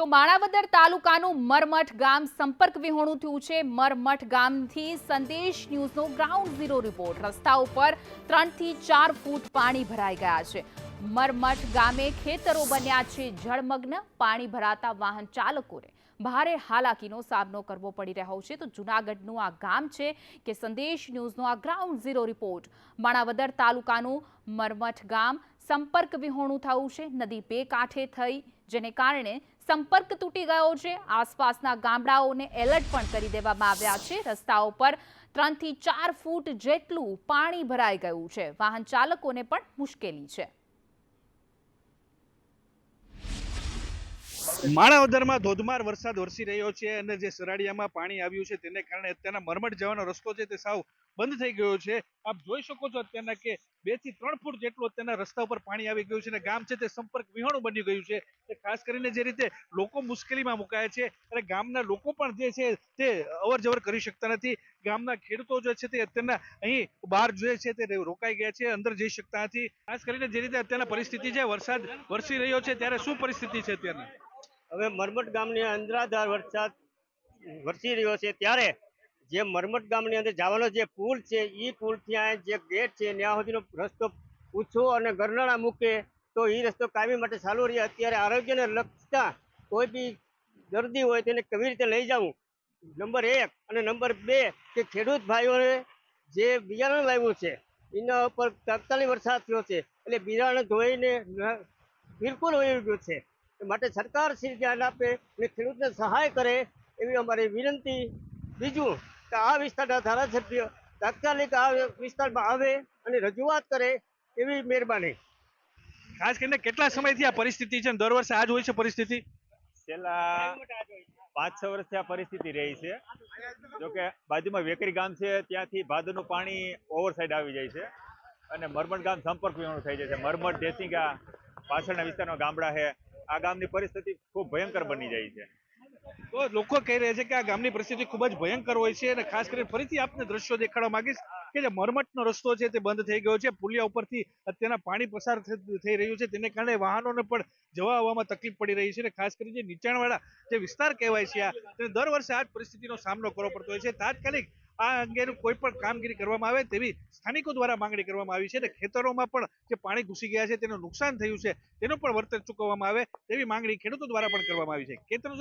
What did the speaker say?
તો માણાવદર તાલુકાનું મરમઠ ગામ સંપર્ક વિહોણું થયું છે. મરમઠ ગામથી સંદેશ ન્યૂઝનો ગ્રાઉન્ડ ઝીરો રિપોર્ટ. રસ્તા ઉપર ત્રણથી ચાર ફૂટ પાણી ભરાઈ ગયા છે. મરમઠ ગામે ખેતરો બન્યા છે. જળમગ્ન પાણી ભરાતા વાહન ચાલકોને ભારે હાલાકીનો સામનો કરવો પડી રહ્યો છે. તો જૂનાગઢનું આ ગામ છે કે સંદેશ ન્યૂઝનો આ ગ્રાઉન્ડ ઝીરો રિપોર્ટ. માણાવદર તાલુકાનું મરમઠ ગામ સંપર્ક વિહોણું થયું છે. નદી બે કાંઠે થઈ જેને કારણે સંપર્ક તૂટી ગયો છે. આસપાસના ગામડાઓને એલર્ટ પણ કરી દેવામાં આવ્યા છે. રસ્તાઓ પર ત્રણથી ચાર ફૂટ જેટલું પાણી ભરાઈ ગયું છે. વાહન ચાલકોને પણ મુશ્કેલી છે. માણાવદરમાં ધોધમાર વરસાદ વરસી રહ્યો છે અને જે સરાડિયામાં પાણી આવ્યું છે, તેને કારણે અત્યારના મરમટ જવાનો રસ્તો છે તે સાવ બંધ થઈ ગયો છે. આપ જોઈ શકો છો અત્યારના કે બેથી ત્રણ ફૂટ જેટલું અત્યારના રસ્તા ઉપર પાણી આવી ગયું છે અને ગામ છે તે સંપર્ક વિહોણું બની ગયું છે. ખાસ કરીને જે રીતે લોકો મુશ્કેલીમાં મુકાયા છે અને ગામના લોકો પણ જે છે તે અવર જવર કરી શકતા નથી. ગામના ખેડૂતો જે છે તે અત્યારના અહીં બહાર જોઈએ છે તે રોકાઈ ગયા છે, અંદર જઈ શકતા નથી. ખાસ કરીને જે રીતે અત્યારના પરિસ્થિતિ છે, વરસાદ વરસી રહ્યો છે, ત્યારે શું પરિસ્થિતિ છે અત્યારની? હવે મરમટ ગામની અંદરાધાર વરસાદ વરસી રહ્યો છે ત્યારે જે મરમટ ગામની અંદર જવાનો જે પુલ છે એ પુલ ત્યાં જે ગેટ છે, ત્યાં સુધીનો રસ્તો પૂછો અને ગરનાળા મૂકે, તો એ રસ્તો કાયમી માટે ચાલુ રહે. અત્યારે આરોગ્યને લગતા કોઈ બી દર્દી હોય તેને કેવી રીતે લઈ જવું? નંબર એક અને નંબર બે કે ખેડૂત ભાઈઓને જે બિયારણ લાવ્યું છે, એના ઉપર તાત્કાલિક વરસાદ થયો છે, એટલે બિયારણ ધોઈને બિલકુલ વહી ગયું છે. માટે સરકાર શ્રી ધ્યાન આપે અને ખેડૂતને સહાય કરે એવી અમારી વિનંતી. બીજું કે આ વિસ્તારના ધારાસભ્ય તાત્કાલિક આ વિસ્તારમાં આવે અને રજૂઆત કરે એવી મહેરબાની. ખાસ કરીને કેટલા સમયથી આ પરિસ્થિતિ છે? દર વર્ષે આ જ હોય છે પરિસ્થિતિ? છેલ્લા પાંચ છ વર્ષથી આ પરિસ્થિતિ રહી છે. જો કે બાજુમાં વેકરી ગામ છે ત્યાંથી ભાદરનું પાણી ઓવર સાઈડ આવી જાય છે અને મરમટ ગામ સંપર્ક વિહોણું થઈ જાય છે. મરમટ દેસિંગા પાછળના વિસ્તારમાં ગામડા છે. આ ગામની પરિસ્થિતિ ખૂબ ભયંકર બની જાય છે. તો લોકો કહી રહ્યા છે કે આ ગામની પરિસ્થિતિ ખૂબ જ ભયંકર હોય છે અને ખાસ કરીને ફરીથી આપને દ્રશ્યો દેખાડવા માંગીશ કે જે મરમટનો રસ્તો છે તે બંધ થઈ ગયો છે. પુલિયા ઉપરથી અત્યારના પાણી પસાર થઈ રહ્યું છે. તેને કારણે વાહનોને પણ જવા આવવામાં તકલીફ પડી રહી છે અને ખાસ કરીને જે નીચાણવાળા જે વિસ્તાર કહેવાય છે આ, તેને દર વર્ષે આ જ પરિસ્થિતિનો સામનો કરવો પડતો હોય છે. તાત્કાલિક આ અંગેનું કોઈ પણ કામગીરી કરવામાં આવે તેવી સ્થાનિકો દ્વારા માંગણી કરવામાં આવી છે અને ખેતરોમાં પણ જે પાણી ઘૂસી ગયા છે તેનું નુકસાન થયું છે તેનું પણ વળતર ચૂકવવામાં આવે તેવી માંગણી ખેડૂતો દ્વારા પણ કરવામાં આવી છે. ખેતરો